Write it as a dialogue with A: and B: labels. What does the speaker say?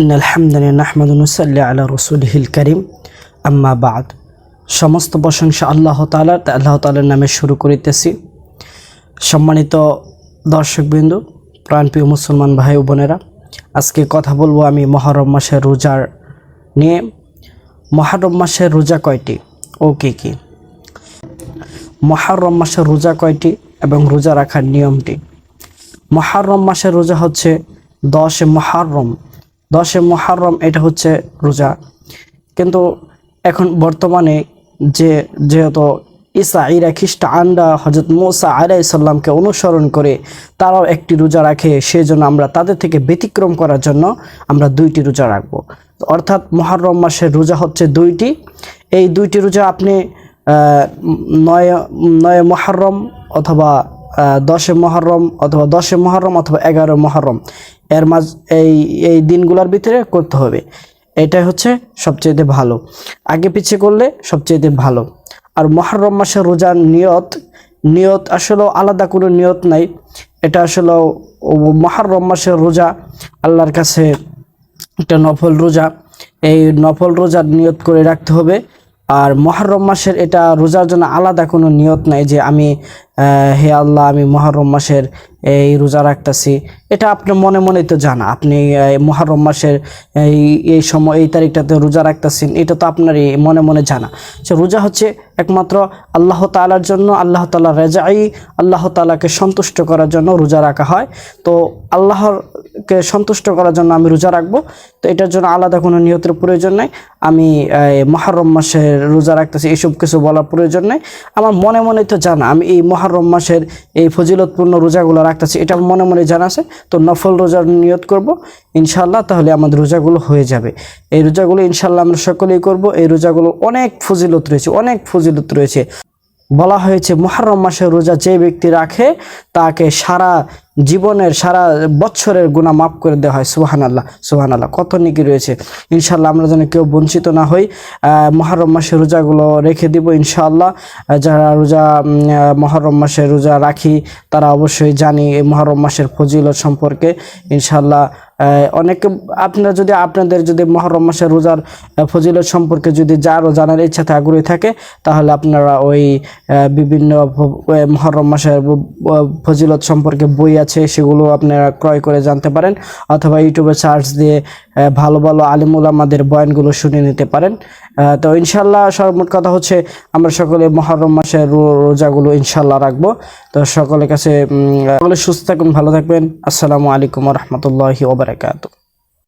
A: In আলহামদুলিল্লাহ নাহমাদুনুসাল্লি আলা রসুলহিল করিম আম্মা বাদ সমস্ত প্রশংসা আল্লাহ তালার আল্লাহ তালার নামে শুরু করিতেছি। সম্মানিত দর্শকবৃন্দু, প্রাণপ্রিয় মুসলমান ভাই বোনেরা, আজকে কথা বলব আমি মহরম মাসের রোজার নিয়ে। মহরম মাসের রোজা কয়টি ও কী কী? মহরম মাসের রোজা কয়টি এবং রোজা রাখার নিয়মটি? মহারম মাসের রোজা হচ্ছে দশে মহারম দশে মহারম এটা হচ্ছে রোজা। কিন্তু এখন বর্তমানে যে যেহেতু ঈসা ইরা খ্রিস্টানরা হজরত মোসা আলাইসাল্লামকে অনুসরণ করে তারাও একটি রোজা রাখে সেই জন্য আমরা তাদের থেকে ব্যতিক্রম করার জন্য আমরা দুইটি রোজা রাখব। অর্থাৎ মহারম মাসের রোজা হচ্ছে দুইটি। এই দুইটি রোজা আপনি নয় নয় মহারম অথবা দশে মহরম অথবা দশে মহরম অথবা এগারো মহরম। এর মাঝ, এই এই দিনগুলোর ভিতরে করতে হবে। এটাই হচ্ছে সবচেয়ে ভালো। আগে পিছিয়ে করলে সবচেয়ে ভালো। আর মহরম মাসের রোজার নিয়ত নিয়ত আসলেও আলাদা কোনো নিয়ত নাই। এটা আসলে মহরম মাসের রোজা, আল্লাহর কাছে একটা নফল রোজা। এই নফল রোজার নিয়ত করে রাখতে হবে। আর মহরম মাসের এটা রোজার জন্য আলাদা কোনো নিয়ত নাই যে আমি হে আল্লাহ, আমি মহরম মাসের এই রোজা রাখতেছি। এটা আপনার মনে মনে তো জানা। আপনি মহরম মাসের এই এই সময়, এই তারিখটাতে রোজা রাখতেছেন, এটা তো আপনার এই মনে মনে জানা। সে রোজা হচ্ছে একমাত্র আল্লাহ তালার জন্য, আল্লাহ তালা রেজাই, আল্লাহ তালাকে সন্তুষ্ট করার জন্য রোজা রাখা হয়। তো আল্লাহরকে সন্তুষ্ট করার জন্য আমি রোজা রাখব। তো এটার জন্য আলাদা কোনো নিয়তের প্রয়োজন নাই। আমি মহারম মাসের রোজা রাখতেছি এইসব কিছু বলার প্রয়োজন নেই। আমার মনে মনে তো জানা, আমি এই মহারম মাসের এই ফজিলতপূর্ণ রোজাগুলো রাখতেছি, এটা মনে মনে জানা আছে। তো নফল রোজার নিয়ত করব ইনশাল্লাহ তাহলে আমাদের রোজাগুলো হয়ে যাবে। এই রোজাগুলো ইনশাল্লাহ আমরা সকলেই করব। এই রোজাগুলো অনেক ফজিলত রয়েছে, অনেক ফজিলত রয়েছে। বলা হয়েছে, মহারম মাসের রোজা যে ব্যক্তি রাখে, তাকে সারা জীবনের সারা বছরের গুণা মাফ করে দেওয়া হয় সুহান আল্লাহ সুহান আল্লাহ কত নিকি রয়েছে? ইনশাল্লাহ আমরা যেন কেউ বঞ্চিত না হই। মহরম মাসের রোজাগুলো রেখে দিব ইনশাআল্লাহ। যারা রোজা মহরম মাসের রোজা রাখি তারা অবশ্যই জানি এই মহরম মাসের ফজিলত সম্পর্কে। ইনশাআল্লাহ আহ, অনেকে আপনারা যদি আপনাদের যদি মহরম মাসের রোজার ফজিলত সম্পর্কে যদি যারও জানার ইচ্ছা থাকে আগ্রহী থাকে তাহলে আপনারা ওই বিভিন্ন মহরম মাসের ফজিলত সম্পর্কে বই আছে সেগুলো আপনারা ক্রয় করে জানতে পারেন অথবা ইউটিউবে সার্চ দিয়ে ভালো ভালো আলিমুল আমাদের বয়ানগুলো শুনে নিতে পারেন। তো ইনশাল্লাহ সর্বমোট কথা হচ্ছে আমরা সকলে মহরম মাসের রোজাগুলো ইনশাল্লাহ রাখব। তো সকলের কাছে সকলে সুস্থ থাকুন, ভালো থাকবেন। আসসালামু আলাইকুম রহমতুল্লাহি ওবরাকাতু